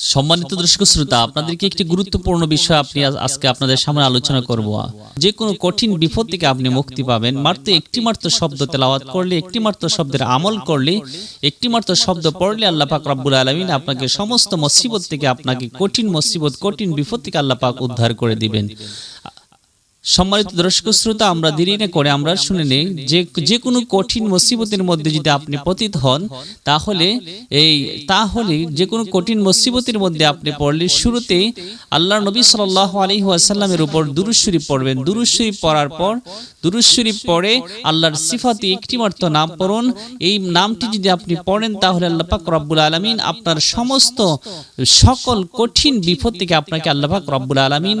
সম্মানিত দর্শক শ্রোতা আপনাদেরকে একটি গুরুত্বপূর্ণ বিষয় আপনি আজকে আপনাদের সামনে আলোচনা করব। যে কোনো কঠিন বিপদ থেকে আপনি মুক্তি পাবেন। মাত্র একটি মাত্র শব্দ তেলাওয়াত করলে একটি মাত্র শব্দের আমল করলে একটি মাত্র শব্দ পড়লে আল্লাহ পাক রব্বুল আলমিন আপনাকে সমস্ত মুসিবত থেকে আপনাকে কঠিন মুসিবত কঠিন বিপদ থেকে আল্লাহ পাক উদ্ধার করে দিবেন। সম্মানিত দর্শক শ্রোতা, আমরা দেরি না করে আমরা শুনে নেই যে যে কোনো কঠিন মুসিবতের মধ্যে যদি আপনি পতিত হন, তাহলে এই তাহলে যে কোনো কঠিন মুসিবতের মধ্যে আপনি পড়লে শুরুতে আল্লাহ নবী সাল্লাল্লাহু আলাইহি ওয়াসাল্লামের উপর দুরূদ শরীফ পড়বেন। দুরূদ শরীফ পড়ার পর, দুরূদ শরীফ পড়ে আল্লাহর সিফাতে একটি মাত্র নাম পড়ুন। এই নামটি যদি আপনি পড়েন, তাহলে আল্লাহ পাক রব্বুল আলামিন আপনার সমস্ত সকল কঠিন বিপদ থেকে আপনাকে আল্লাহ পাক রব্বুল আলামিন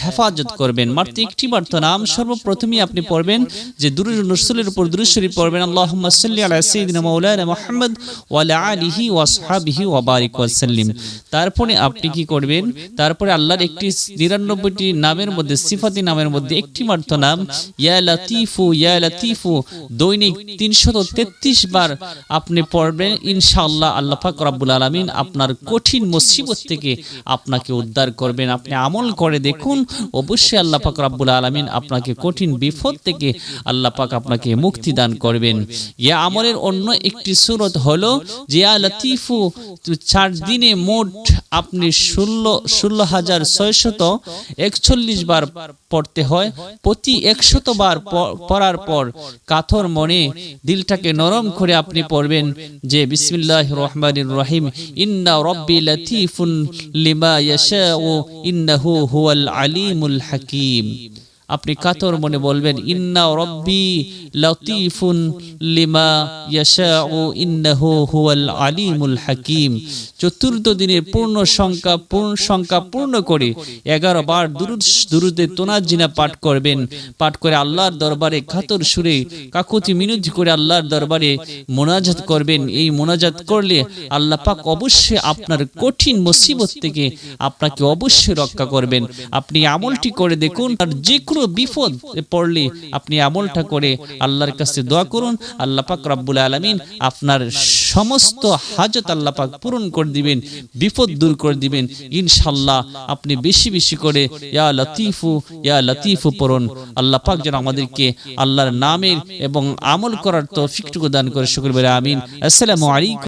হেফাজত করবেন। মাত্র মাত্র নাম সর্বপ্রথমেই আপনি পড়বেন যে দুরুদ রসুলের উপর দুরুদ শরীফ পড়বেন, আল্লাহুম্মা সাল্লি আলা সাইয়্যিদিনা মাওলানা মুহাম্মদ ওয়া আলা আলিহি ওয়া আসহাবিহি ওয়া বারিক ওয়া সাল্লিম। তারপরে আপনি কি করবেন? তারপরে আল্লাহর একটি নিরানব্বইটি নামের মধ্যে, সিফাতি নামের মধ্যে একটি মাত্র নাম, ইয়া লাতিফু ইয়া লাতিফু। দৈনিক তিনশত তেত্রিশ বার আপনি পড়বেন, ইনশাআল্লাহ আল্লাহ পাক রব্বুল আলামিন আপনার কঠিন মুসিবত থেকে আপনাকে উদ্ধার করবেন। আপনি আমল করে দেখুন, অবশ্যই আল্লাহ পাক রব্বুল আলামিন আপনাকে কঠিন বিপদ থেকে আল্লাহ পাক আপনাকে মুক্তি দান করবেন। ইয়া আমলের অন্য একটি সুরত হলো যে ইয়া লাতিফু চার দিনে মোট আপনি ষোলো ষোলো হাজার ছয়শত একচল্লিশ বার পড়তে হয়। প্রতি একশত বার পড়ার পর কাথর মনে দিলটাকে নরম করে আপনি পড়বেন যে বিসমিল্লাহ রহমান রহিম, ইন্না রব্বি লাতিফুন লিমা ইয়াশাউ, ইন্নাহু হুয়াল আলিমুল হাকিম। আপনি কাতর মনে বলবেন, ইন্না রব্বি লতিফুন লিমা ইয়াশাউ, ইন্নাহু হুয়াল আলিমুল হাকিম। চতুর্থ দিনের পূর্ণ সংখ্যা পূর্ণ সংখ্যা পূর্ণ করে এগারো বার দুরুদ, দুরুদে তোনাজিনা পাঠ করবেন। পাঠ করে আল্লাহর দরবারে কাতর সুরে কাকুতি মিনুজ করে আল্লাহর দরবারে মোনাজাত করবেন। এই মোনাজাত করলে আল্লাহ পাক অবশ্যই আপনার কঠিন মুসিবত থেকে আপনাকে অবশ্যই রক্ষা করবেন। আপনি আমলটি করে দেখুন আর যে কোনো বিপদ পড়লে আপনি আমলটা করে আল্লাহর কাছে দোয়া করুন। আল্লাহ পাক রব্বুল আলামিন আপনার সমস্ত হাজত আল্লাহ পাক পূরণ করে দিবেন, বিপদ দূর করে দিবেন। ইনশাল্লাহ আপনি বেশি বেশি করে ইয়া লতিফু ইয়া লতিফু পড়ুন। আল্লাহ পাক যেন আমাদেরকে আল্লাহর নামের এবং আমল করার তৌফিকটুকু দান করে। শুকর আমিন। আসসালামু আলাইকুম।